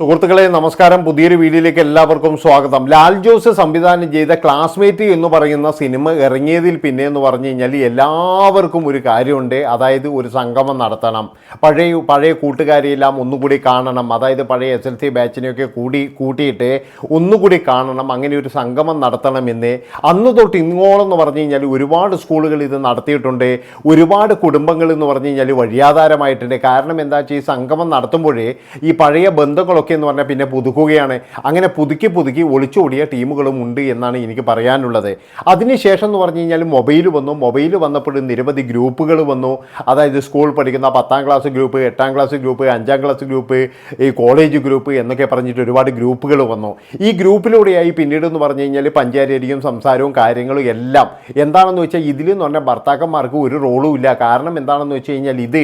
സുഹൃത്തുക്കളെ നമസ്കാരം. പുതിയൊരു വീഡിയോയിലേക്ക് എല്ലാവർക്കും സ്വാഗതം. ലാൽ ജോസ് സംവിധാനം ചെയ്ത ക്ലാസ്മേറ്റ് എന്ന് പറയുന്ന സിനിമ ഇറങ്ങിയതിൽ പിന്നെ എന്ന് പറഞ്ഞു കഴിഞ്ഞാൽ എല്ലാവർക്കും ഒരു കാര്യമുണ്ട്. അതായത് ഒരു സംഗമം നടത്തണം. പഴയ പഴയ കൂട്ടുകാരെയെല്ലാം ഒന്നുകൂടി കാണണം. അതായത് പഴയ എസ് എൽ സി ബാച്ചിനെയൊക്കെ കൂടി കൂട്ടിയിട്ട് ഒന്നുകൂടി കാണണം. അങ്ങനെ ഒരു സംഗമം നടത്തണമെന്ന് അന്ന് തൊട്ട് ഇങ്ങോളം എന്ന് പറഞ്ഞു കഴിഞ്ഞാൽ ഒരുപാട് സ്കൂളുകൾ ഇത് നടത്തിയിട്ടുണ്ട്. ഒരുപാട് കുടുംബങ്ങൾ എന്ന് പറഞ്ഞു കഴിഞ്ഞാൽ വഴിയാധാരമായിട്ടുണ്ട്. കാരണം എന്താ വെച്ചാൽ ഈ സംഗമം നടത്തുമ്പോഴേ ഈ പഴയ ബന്ധങ്ങളൊക്കെ എന്ന് പറഞ്ഞാൽ പിന്നെ പുതുക്കുകയാണ്. അങ്ങനെ പുതുക്കി പുതുക്കി ഒളിച്ചോടിയ ടീമുകളും ഉണ്ട് എന്നാണ് എനിക്ക് പറയാനുള്ളത്. അതിനുശേഷം എന്ന് പറഞ്ഞു കഴിഞ്ഞാൽ മൊബൈൽ വന്നു. മൊബൈൽ വന്നപ്പോൾ നിരവധി ഗ്രൂപ്പുകൾ വന്നു. അതായത് സ്കൂൾ പഠിക്കുന്ന പത്താം ക്ലാസ് ഗ്രൂപ്പ് എട്ടാം ക്ലാസ് ഗ്രൂപ്പ് അഞ്ചാം ക്ലാസ് ഗ്രൂപ്പ് ഈ കോളേജ് ഗ്രൂപ്പ് എന്നൊക്കെ പറഞ്ഞിട്ട് ഒരുപാട് ഗ്രൂപ്പുകൾ വന്നു. ഈ ഗ്രൂപ്പിലൂടെയായി പിന്നീട് എന്ന് പറഞ്ഞു കഴിഞ്ഞാൽ പഞ്ചായത്തടിയും സംസാരവും കാര്യങ്ങളും എല്ലാം. എന്താണെന്ന് വെച്ചാൽ ഇതിൽ എന്ന് പറഞ്ഞാൽ ഭർത്താക്കന്മാർക്ക് ഒരു റോളും ഇല്ല. കാരണം എന്താണെന്ന് വെച്ച് കഴിഞ്ഞാൽ ഇത്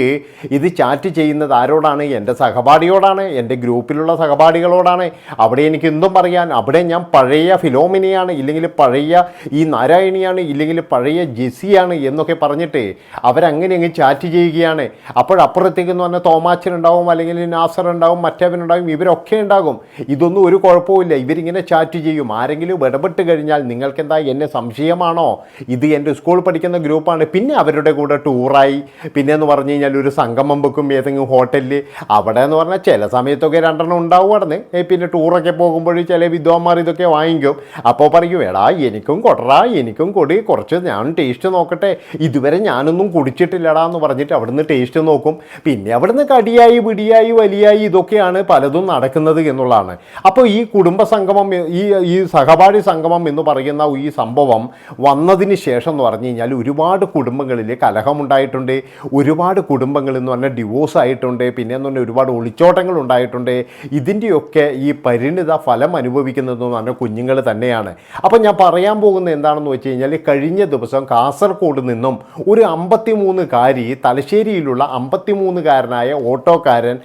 ഇത് ചാറ്റ് ചെയ്യുന്നത് ആരോടാണ്? എന്റെ സഹപാഠിയോടാണ്. എന്റെ ഗ്രൂപ്പിലുള്ള സഹപാഠികളോടാണ്. അവിടെ എനിക്ക് എന്തും പറയാൻ അവിടെ ഞാൻ പഴയ ഫിലോമിനയാണ് ഇല്ലെങ്കിൽ പഴയ ഈ നാരായണിയാണ് ഇല്ലെങ്കിൽ പഴയ ജെസ്സിയാണ് എന്നൊക്കെ പറഞ്ഞിട്ട് അവരങ്ങനെ അങ്ങ് ചാറ്റ് ചെയ്യുകയാണ്. അപ്പോഴപ്പുറത്തേക്ക് എന്ന് പറഞ്ഞാൽ തോമാച്ചൻ ഉണ്ടാവും അല്ലെങ്കിൽ നാസർ ഉണ്ടാവും മറ്റവനുണ്ടാവും ഇവരൊക്കെ ഉണ്ടാകും. ഇതൊന്നും ഒരു കുഴപ്പമില്ല ഇവരിങ്ങനെ ചാറ്റ് ചെയ്യും. ആരെങ്കിലും ഇടപെട്ട് കഴിഞ്ഞാൽ നിങ്ങൾക്കെന്താ എന്നെ സംശയമാണോ? ഇത് എന്റെ സ്കൂൾ പഠിക്കുന്ന ഗ്രൂപ്പാണ്. പിന്നെ അവരുടെ കൂടെ ടൂറായി. പിന്നെ എന്ന് പറഞ്ഞു കഴിഞ്ഞാൽ ഒരു സംഗമം വെക്കും ഏതെങ്കിലും ഹോട്ടലിൽ അവിടെ എന്ന് പറഞ്ഞാൽ ചില സമയത്തൊക്കെ രണ്ടെണ്ണം ഉണ്ടാവും അവിടെ പിന്നെ ടൂറൊക്കെ പോകുമ്പോൾ ചില വിദ്വാന്മാർ ഇതൊക്കെ വാങ്ങിക്കും. അപ്പോൾ പറയും എടാ എനിക്കും കൊടറാ എനിക്കും കൊടി. കുറച്ച് ഞാൻ ടേസ്റ്റ് നോക്കട്ടെ. ഇതുവരെ ഞാനൊന്നും കുടിച്ചിട്ടില്ലടാ എന്ന് പറഞ്ഞിട്ട് അവിടുന്ന് ടേസ്റ്റ് നോക്കും. പിന്നെ അവിടുന്ന് കടിയായി പിടിയായി വലിയായി ഇതൊക്കെയാണ് പലതും നടക്കുന്നത് എന്നുള്ളതാണ്. അപ്പോൾ ഈ കുടുംബ സംഗമം ഈ ഈ സഹപാഠി സംഗമം എന്ന് പറയുന്ന ഈ സംഭവം വന്നതിന് ശേഷം എന്ന് പറഞ്ഞു കഴിഞ്ഞാൽ ഒരുപാട് കുടുംബങ്ങളിൽ കലഹമുണ്ടായിട്ടുണ്ട്. ഒരുപാട് കുടുംബങ്ങൾ എന്ന് പറഞ്ഞാൽ ഡിവോഴ്സ് ആയിട്ടുണ്ട്. പിന്നെ എന്ന് പറഞ്ഞാൽ ഒരുപാട് ഒളിച്ചോട്ടങ്ങൾ ഉണ്ടായിട്ടുണ്ട്. ഇതിന്റെയൊക്കെ ഈ പരിണിത ഫലം അനുഭവിക്കുന്നതെന്ന് പറഞ്ഞാൽ കുഞ്ഞുങ്ങൾ തന്നെയാണ്. അപ്പോൾ ഞാൻ പറയാൻ പോകുന്ന എന്താണെന്ന് വെച്ച് കഴിഞ്ഞാൽ കഴിഞ്ഞ ദിവസം കാസർഗോഡ് നിന്നും ഒരു അമ്പത്തിമൂന്നുകാരി തലശ്ശേരിയിലുള്ള അമ്പത്തിമൂന്നുകാരനായ ഓട്ടോക്കാരൻ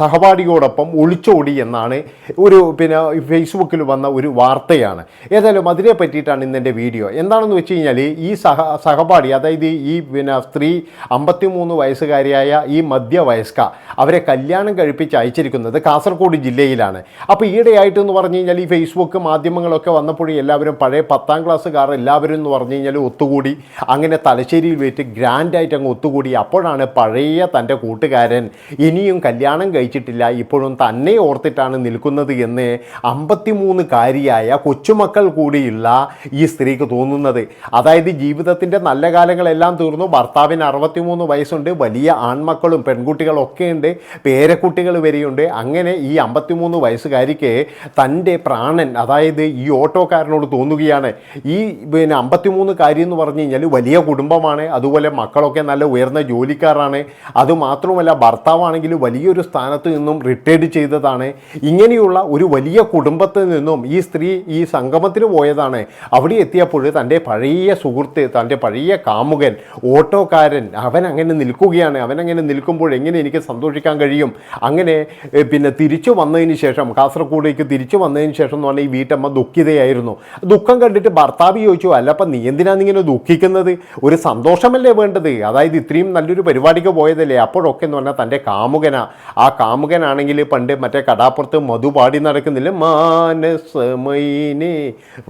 സഹപാഠിയോടൊപ്പം ഒളിച്ചോടി എന്നാണ് ഒരു പിന്നെ ഫേസ്ബുക്കിൽ വന്ന ഒരു വാർത്തയാണ്. ഏതായാലും അതിനെ പറ്റിയിട്ടാണ് ഇന്നെന്റെ വീഡിയോ. എന്താണെന്ന് വെച്ച് കഴിഞ്ഞാൽ ഈ സഹ സഹപാഠി അതായത് ഈ പിന്നെ സ്ത്രീ അമ്പത്തിമൂന്ന് വയസ്സുകാരിയായ ഈ മധ്യവയസ്ക അവരെ കല്യാണം കഴിപ്പിച്ച് അയച്ചിരിക്കുന്നത് കാസർഗോഡ് ജില്ലയിലാണ്. അപ്പോൾ ഈയിടെയായിട്ട് എന്ന് പറഞ്ഞു കഴിഞ്ഞാൽ ഈ ഫേസ്ബുക്ക് മാധ്യമങ്ങളൊക്കെ വന്നപ്പോഴും എല്ലാവരും പഴയ പത്താം ക്ലാസ്സുകാർ എല്ലാവരും എന്ന് പറഞ്ഞു കഴിഞ്ഞാൽ ഒത്തുകൂടി അങ്ങനെ തലശ്ശേരിയിൽ വെച്ച് ഗ്രാൻഡായിട്ട് അങ്ങ് ഒത്തുകൂടി. അപ്പോഴാണ് പഴയ തന്റെ കൂട്ടുകാരൻ ഇനിയും കല്യാണം കഴിച്ചിട്ടില്ല ഇപ്പോഴും തന്നെ ഓർത്തിട്ടാണ് നിൽക്കുന്നത് എന്ന് അമ്പത്തിമൂന്ന് കാരിയായ കൊച്ചുമക്കൾ കൂടിയുള്ള ഈ സ്ത്രീക്ക് തോന്നുന്നത്. അതായത് ജീവിതത്തിന്റെ നല്ല കാലങ്ങളെല്ലാം തീർന്നു. ഭർത്താവിന് അറുപത്തിമൂന്ന് വയസ്സുണ്ട്. വലിയ ആൺമക്കളും പെൺകുട്ടികളൊക്കെ ഉണ്ട്. പേരക്കുട്ടികൾ വരെയുണ്ട്. അങ്ങനെ ഈ അമ്പത്തിമൂന്ന് വയസ്സുകാരിക്ക് തന്റെ പ്രാണൻ അതായത് ഈ ഓട്ടോക്കാരനോട് തോന്നുകയാണ് ഈ പിന്നെ അമ്പത്തിമൂന്ന് കാര്യം എന്ന് പറഞ്ഞു കഴിഞ്ഞാൽ വലിയ കുടുംബമാണ് അതുപോലെ മക്കളൊക്കെ നല്ല ഉയർന്ന ജോലിക്കാരാണ് അതുമാത്രമല്ല ഭർത്താവാണെങ്കിൽ വലിയൊരു സ്ഥാനത്ത് നിന്നും റിട്ടയർഡ് ചെയ്തതാണ്. ഇങ്ങനെയുള്ള ഒരു വലിയ കുടുംബത്തിൽ നിന്നും ഈ സ്ത്രീ ഈ സംഗമത്തിന് പോയതാണ്. അവിടെ എത്തിയപ്പോൾ തന്റെ പഴയ സുഹൃത്ത് തന്റെ പഴയ കാമുകൻ ഓട്ടോക്കാരൻ അവൻ അങ്ങനെ നിൽക്കുകയാണ്. അവൻ അങ്ങനെ നിൽക്കുമ്പോൾ എങ്ങനെ എനിക്ക് സന്തോഷിക്കാൻ കഴിയും? അങ്ങനെ പിന്നെ തിരിച്ചു വന്നതിന് ശേഷം കാസർഗോഡേക്ക് തിരിച്ചു വന്നതിന് ശേഷം എന്ന് പറഞ്ഞാൽ ഈ വീട്ടമ്മ ദുഃഖിതയായിരുന്നു. ദുഃഖം കണ്ടിട്ട് ഭർത്താവ് ചോദിച്ചു അല്ലപ്പം നീ എന്തിനാണ് ഇങ്ങനെ ദുഃഖിക്കുന്നത്? ഒരു സന്തോഷമല്ലേ വേണ്ടത്? അതായത് ഇത്രയും നല്ലൊരു പരിപാടിക്ക് പോയതല്ലേ? അപ്പോഴൊക്കെ എന്ന് പറഞ്ഞാൽ തന്റെ കാമുകന. ആ കാമുകനാണെങ്കിൽ പണ്ട് മറ്റേ കടാപ്പുറത്ത് മധു പാടി നടക്കുന്നില്ല മാനസമൈനെ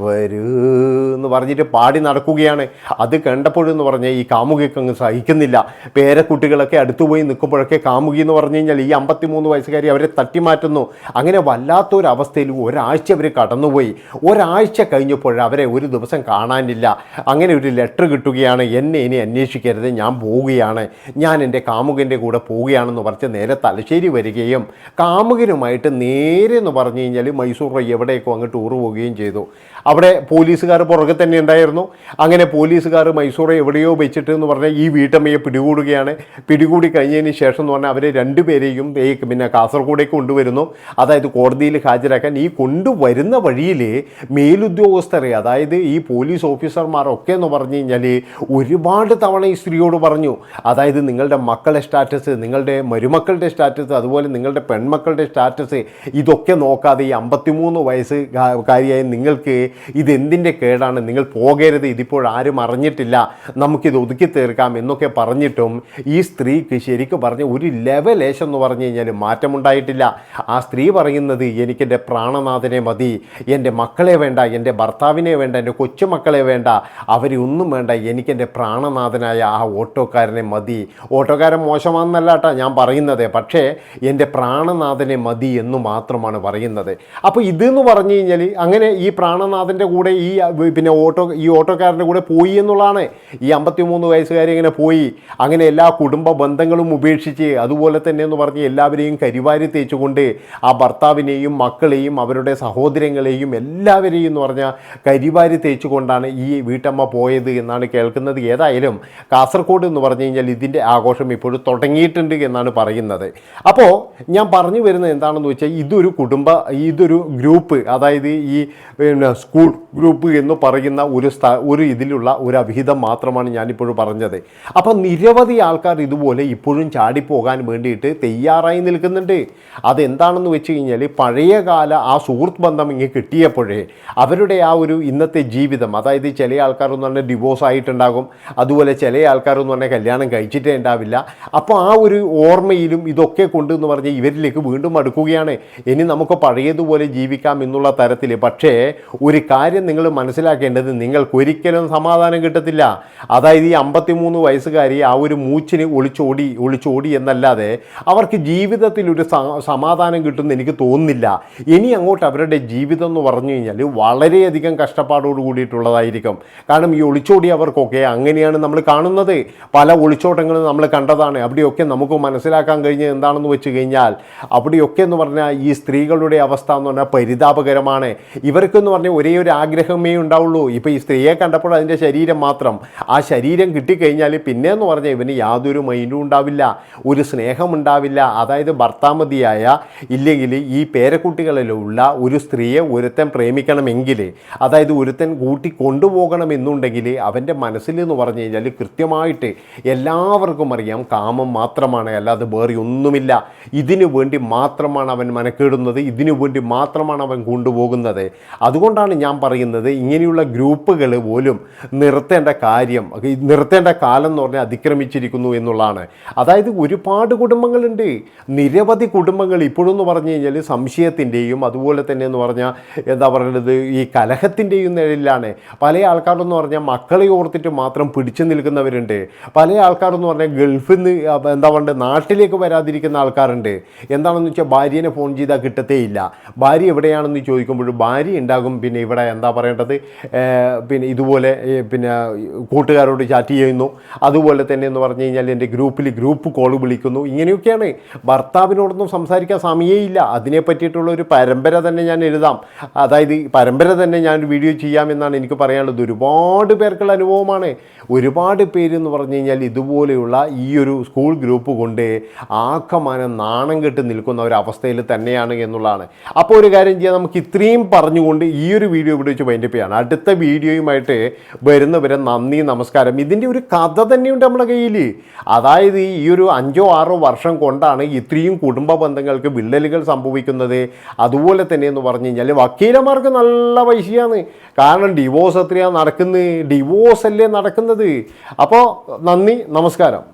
വരൂ എന്ന് പറഞ്ഞിട്ട് പാടി നടക്കുകയാണ്. അത് കണ്ടപ്പോഴെന്ന് പറഞ്ഞാൽ ഈ കാമുകയ്ക്ക് അങ്ങ് സഹിക്കുന്നില്ല. പേരക്കുട്ടികളൊക്കെ അടുത്തുപോയി നിൽക്കുമ്പോഴൊക്കെ കാമുകി എന്ന് പറഞ്ഞു കഴിഞ്ഞാൽ ഈ അമ്പത്തിമൂന്ന് വയസ്സുകാരി അവരെ തട്ടിമാറ്റുന്നു. അങ്ങനെ വല്ലാത്തൊരവസ്ഥയിൽ ഒരാഴ്ച അവർ കടന്നുപോയി. ഒരാഴ്ച കഴിഞ്ഞപ്പോൾ അവരെ ഒരു ദിവസം കാണാനില്ല. അങ്ങനെ ഒരു ലെറ്റർ കിട്ടുകയാണ്. എന്നെ ഇനി അന്വേഷിക്കരുത്. ഞാൻ പോവുകയാണ്. ഞാൻ എന്റെ കാമുകന്റെ കൂടെ പോവുകയാണെന്ന് പറഞ്ഞ് നേരെ തലശ്ശേരി വരികയും കാമുകനുമായിട്ട് നേരെ എന്ന് പറഞ്ഞു കഴിഞ്ഞാൽ മൈസൂർ എവിടെയൊക്കെ അങ്ങ് ടൂർ പോവുകയും ചെയ്തു. അവിടെ പോലീസുകാർ പുറകെ തന്നെ ഉണ്ടായിരുന്നു. അങ്ങനെ പോലീസുകാർ മൈസൂർ എവിടെയോ വെച്ചിട്ട് എന്ന് പറഞ്ഞാൽ ഈ വീട്ടമ്മയെ പിടികൂടുകയാണ്. പിടികൂടി കഴിഞ്ഞതിന് ശേഷം എന്ന് പറഞ്ഞാൽ അവരെ രണ്ടുപേരെയും പിന്നെ പിന്നെ കാസർഗോഡേക്ക് കൊണ്ടുവരുന്നു. അതായത് കോടതിയിൽ ഹാജരാക്കാൻ ഈ കൊണ്ടുവരുന്ന വഴിയിൽ മേലുദ്യോഗസ്ഥരെ അതായത് ഈ പോലീസ് ഓഫീസർമാരൊക്കെ എന്ന് പറഞ്ഞു കഴിഞ്ഞാൽ ഒരുപാട് തവണ ഈ സ്ത്രീയോട് പറഞ്ഞു. അതായത് നിങ്ങളുടെ മക്കളുടെ സ്റ്റാറ്റസ് നിങ്ങളുടെ മരുമക്കളുടെ സ്റ്റാറ്റസ് അതുപോലെ നിങ്ങളുടെ പെൺമക്കളുടെ സ്റ്റാറ്റസ് ഇതൊക്കെ നോക്കാതെ ഈ അമ്പത്തിമൂന്ന് വയസ്സ് കാര്യമായ നിങ്ങൾക്ക് ഇതെന്തിന്റെ കേടാണ്? നിങ്ങൾ പോകരുത് ഇതിപ്പോൾ ആരും അറിഞ്ഞിട്ടില്ല. നമുക്കിത് ഒതുക്കി തീർക്കാം എന്നൊക്കെ പറഞ്ഞിട്ടും ഈ സ്ത്രീക്ക് ശരിക്കും പറഞ്ഞ ഒരു ലെവലേശം എന്ന് പറഞ്ഞു കഴിഞ്ഞാൽ മാറ്റമുണ്ടായിട്ടില്ല. മനസ്സിലായിട്ടില്ല ആ സ്ത്രീ പറയുന്നത് എനിക്കെന്റെ പ്രാണനാഥനെ മതി. എന്റെ മക്കളെ വേണ്ട. എന്റെ ഭർത്താവിനെ വേണ്ട. എന്റെ കൊച്ചുമക്കളെ വേണ്ട. അവരെ ഒന്നും വേണ്ട. എനിക്കെന്റെ പ്രാണനാഥനായ ആ ഓട്ടോക്കാരനെ മതി. ഓട്ടോക്കാരൻ മോശമാണെന്നല്ല കേട്ടോ ഞാൻ പറയുന്നത്. പക്ഷേ എന്റെ പ്രാണനാഥനെ മതി എന്ന് മാത്രമാണ് പറയുന്നത്. അപ്പോൾ ഇതെന്ന് പറഞ്ഞു കഴിഞ്ഞാൽ അങ്ങനെ ഈ പ്രാണനാഥന്റെ കൂടെ ഈ പിന്നെ ഓട്ടോ ഈ ഓട്ടോക്കാരന്റെ കൂടെ പോയി എന്നുള്ളതാണ്. ഈ അമ്പത്തിമൂന്ന് വയസ്സുകാരി ഇങ്ങനെ പോയി. അങ്ങനെ എല്ലാ കുടുംബ ബന്ധങ്ങളും ഉപേക്ഷിച്ച് അതുപോലെ തന്നെ എന്ന് പറഞ്ഞ് എല്ലാവരെയും കരിവാരി തേച്ചുകൊണ്ട് ആ ഭർത്താവിനെയും മക്കളെയും അവരുടെ സഹോദരങ്ങളെയും എല്ലാവരെയും എന്ന് പറഞ്ഞാൽ കരിവാരി തേച്ചുകൊണ്ടാണ് ഈ വീട്ടമ്മ പോയത് എന്നാണ് കേൾക്കുന്നത്. ഏതായാലും കാസർഗോഡ് എന്ന് പറഞ്ഞു കഴിഞ്ഞാൽ ഇതിന്റെ ആഘോഷം ഇപ്പോഴും തുടങ്ങിയിട്ടുണ്ട് എന്നാണ് പറയുന്നത്. അപ്പോൾ ഞാൻ പറഞ്ഞു വരുന്നത് എന്താണെന്ന് വെച്ചാൽ ഇതൊരു കുടുംബ ഇതൊരു ഗ്രൂപ്പ് അതായത് ഈ പിന്നെ സ്കൂൾ ഗ്രൂപ്പ് എന്ന് പറയുന്ന ഒരു സ്ഥ ഒരു ഇതിലുള്ള ഒരു അഭിഹിതം മാത്രമാണ് ഞാനിപ്പോഴും പറഞ്ഞത്. അപ്പം നിരവധി ആൾക്കാർ ഇതുപോലെ ഇപ്പോഴും ചാടിപ്പോകാൻ വേണ്ടിയിട്ട് തയ്യാറായി നിൽക്കുന്നുണ്ട്. അതെന്താണെന്ന് വെച്ച് കഴിഞ്ഞാൽ പഴയകാല ആ സുഹൃത്ത് ബന്ധം ഇങ്ങ് കിട്ടിയപ്പോഴേ അവരുടെ ആ ഒരു ഇന്നത്തെ ജീവിതം അതായത് ചില ആൾക്കാരെന്ന് പറഞ്ഞാൽ ഡിവോഴ്സ് ആയിട്ടുണ്ടാകും അതുപോലെ ചില ആൾക്കാരെന്ന് പറഞ്ഞാൽ കല്യാണം കഴിച്ചിട്ടേ ഉണ്ടാവില്ല. അപ്പോൾ ആ ഒരു ഓർമ്മയിലും ഇതൊക്കെ കൊണ്ട് എന്ന് പറഞ്ഞാൽ ഇവരിലേക്ക് വീണ്ടും അടുക്കുകയാണ്. ഇനി നമുക്ക് പഴയതുപോലെ ജീവിക്കാം എന്നുള്ള തരത്തിൽ പക്ഷേ ഒരു കാര്യം നിങ്ങൾ മനസ്സിലാക്കേണ്ടത് നിങ്ങൾക്കൊരിക്കലും സമാധാനം കിട്ടത്തില്ല. അതായത് ഈ അമ്പത്തിമൂന്ന് വയസ്സുകാരി ആ ഒരു മൂച്ചിന് ഒളിച്ചോടി ഒളിച്ചോടി എന്നല്ലാതെ അവർക്ക് ജീവിതത്തിൽ ഒരു സമാധാനം കിട്ടുമെന്ന് എനിക്ക് തോന്നുന്നില്ല. ഇനി അങ്ങോട്ട് അവരുടെ ജീവിതം എന്ന് പറഞ്ഞു കഴിഞ്ഞാൽ വളരെയധികം കഷ്ടപ്പാടോട് കൂടിയിട്ടുള്ളതായിരിക്കും. കാരണം ഈ ഒളിച്ചോടിയവർക്കൊക്കെ അങ്ങനെയാണ് നമ്മൾ കാണുന്നത്. പല ഒളിച്ചോട്ടങ്ങളും നമ്മൾ കണ്ടതാണ്. അവിടെയൊക്കെ നമുക്ക് മനസ്സിലാക്കാൻ കഴിഞ്ഞത് എന്താണെന്ന് വെച്ച് കഴിഞ്ഞാൽ അവിടെയൊക്കെ എന്ന് പറഞ്ഞാൽ ഈ സ്ത്രീകളുടെ അവസ്ഥ എന്ന് പറഞ്ഞാൽ പരിതാപകരമാണ്. ഇവർക്കെന്ന് പറഞ്ഞാൽ ഒരേ ഒരു ആഗ്രഹമേ ഉണ്ടാവുള്ളൂ. ഇപ്പോൾ ഈ സ്ത്രീയെ കണ്ടപ്പോൾ അതിന്റെ ശരീരം മാത്രം. ആ ശരീരം കിട്ടിക്കഴിഞ്ഞാൽ പിന്നെ എന്ന് പറഞ്ഞാൽ ഇവന് യാതൊരു മൈൻഡും ഉണ്ടാവില്ല. ഒരു സ്നേഹം ഉണ്ടാവില്ല. അതായത് ഭർത്താമതിയായ. ഇല്ലെങ്കിൽ ഈ പേരക്കുട്ടികളിലുള്ള ഒരു സ്ത്രീയെ ഒരുത്തൻ പ്രേമിക്കണമെങ്കിൽ അതായത് ഒരുത്തൻ കൂട്ടി കൊണ്ടുപോകണമെന്നുണ്ടെങ്കിൽ അവന്റെ മനസ്സിൽ എന്ന് പറഞ്ഞു കഴിഞ്ഞാൽ കൃത്യമായിട്ട് എല്ലാവർക്കും അറിയാം കാമം മാത്രമാണ് അല്ലാതെ വേറെ ഒന്നുമില്ല. ഇതിനു വേണ്ടി മാത്രമാണ് അവൻ മനക്കേടുന്നത് ഇതിനു വേണ്ടി മാത്രമാണ് അവൻ കൊണ്ടുപോകുന്നത്. അതുകൊണ്ടാണ് ഞാൻ പറയുന്നത് ഇങ്ങനെയുള്ള ഗ്രൂപ്പുകൾ പോലും നിർത്തേണ്ട കാര്യം നിർത്തേണ്ട കാലം എന്ന് പറഞ്ഞാൽ അതിക്രമിച്ചിരിക്കുന്നു എന്നുള്ളതാണ്. അതായത് ഒരുപാട് കുടുംബങ്ങളുണ്ട്. നിരവധി കുടുംബങ്ങൾ ഇപ്പോഴെന്ന് പറഞ്ഞു കഴിഞ്ഞാൽ സംശയത്തിന്റെയും അതുപോലെ തന്നെ എന്ന് പറഞ്ഞാൽ എന്താ പറയുന്നത് ഈ കലഹത്തിന്റെയും നിഴലിലാണ്. പല ആൾക്കാരെന്ന് പറഞ്ഞാൽ മക്കളെ ഓർത്തിട്ട് മാത്രം പിടിച്ചു നിൽക്കുന്നവരുണ്ട്. പല ആൾക്കാരെന്ന് പറഞ്ഞാൽ ഗൾഫിൽ നിന്ന് എന്താ പറയുക നാട്ടിലേക്ക് വരാതിരിക്കുന്ന ആൾക്കാരുണ്ട്. എന്താണെന്ന് വെച്ചാൽ ഭാര്യനെ ഫോൺ ചെയ്താൽ കിട്ടത്തേയില്ല ഭാര്യ എവിടെയാണെന്ന് ചോദിക്കുമ്പോൾ ഭാര്യ ഉണ്ടാകും പിന്നെ ഇവിടെ എന്താ പറയേണ്ടത് പിന്നെ ഇതുപോലെ പിന്നെ കൂട്ടുകാരോട് ചാറ്റ് ചെയ്യുന്നു. അതുപോലെ തന്നെ എന്ന് പറഞ്ഞു കഴിഞ്ഞാൽ എന്റെ ഗ്രൂപ്പിൽ ഗ്രൂപ്പ് കോൾ വിളിക്കുന്നു. ഇങ്ങനെയൊക്കെയാണ് ഭർത്താവിനോടൊന്നും സംസാരിക്കാൻ സമയമില്ല അതിനെ പറ്റിയിട്ടുള്ള ഒരു പരമ്പര തന്നെ ഞാൻ എഴുതാം. അതായത് പരമ്പര തന്നെ ഞാൻ വീഡിയോ ചെയ്യാമെന്നാണ് എനിക്ക് പറയാനുള്ളത്. ഒരുപാട് പേർക്കുള്ള അനുഭവമാണ്. ഒരുപാട് പേര് എന്ന് പറഞ്ഞു കഴിഞ്ഞാൽ ഇതുപോലെയുള്ള ഈ ഒരു സ്കൂൾ ഗ്രൂപ്പ് കൊണ്ട് ആക്കമാനം നാണം കെട്ട് നിൽക്കുന്ന ഒരു അവസ്ഥയിൽ തന്നെയാണ് എന്നുള്ളതാണ്. അപ്പോൾ ഒരു കാര്യം ചെയ്യാം. നമുക്ക് ഇത്രയും പറഞ്ഞുകൊണ്ട് ഈ ഒരു വീഡിയോ ഇവിടെ വെച്ച് വൈൻഡപ്പ് ചെയ്യാണ്. അടുത്ത വീഡിയോയുമായിട്ട് വരുന്നവരെ നന്ദി നമസ്കാരം. ഇതിന്റെ ഒരു കഥ തന്നെയുണ്ട് നമ്മുടെ കയ്യിൽ. അതായത് ഈ ഒരു അഞ്ചോ ആറോ വർഷം കൊണ്ടാണ് ഇത്രയും കുടുംബ ബന്ധങ്ങൾക്ക് വിള്ളലുകൾ സംഭവിക്കുന്നത് അതുപോലെ തന്നെ എന്ന് പറഞ്ഞു കഴിഞ്ഞാൽ വക്കീലന്മാർക്ക് നല്ല പൈസയാണ്. കാരണം ഡിവോഴ്സ് എത്രയാണ് നടക്കുന്നത് ഡിവോഴ്സ് അല്ലേ നടക്കുന്നത്. അപ്പോൾ നന്ദി നമസ്കാരം.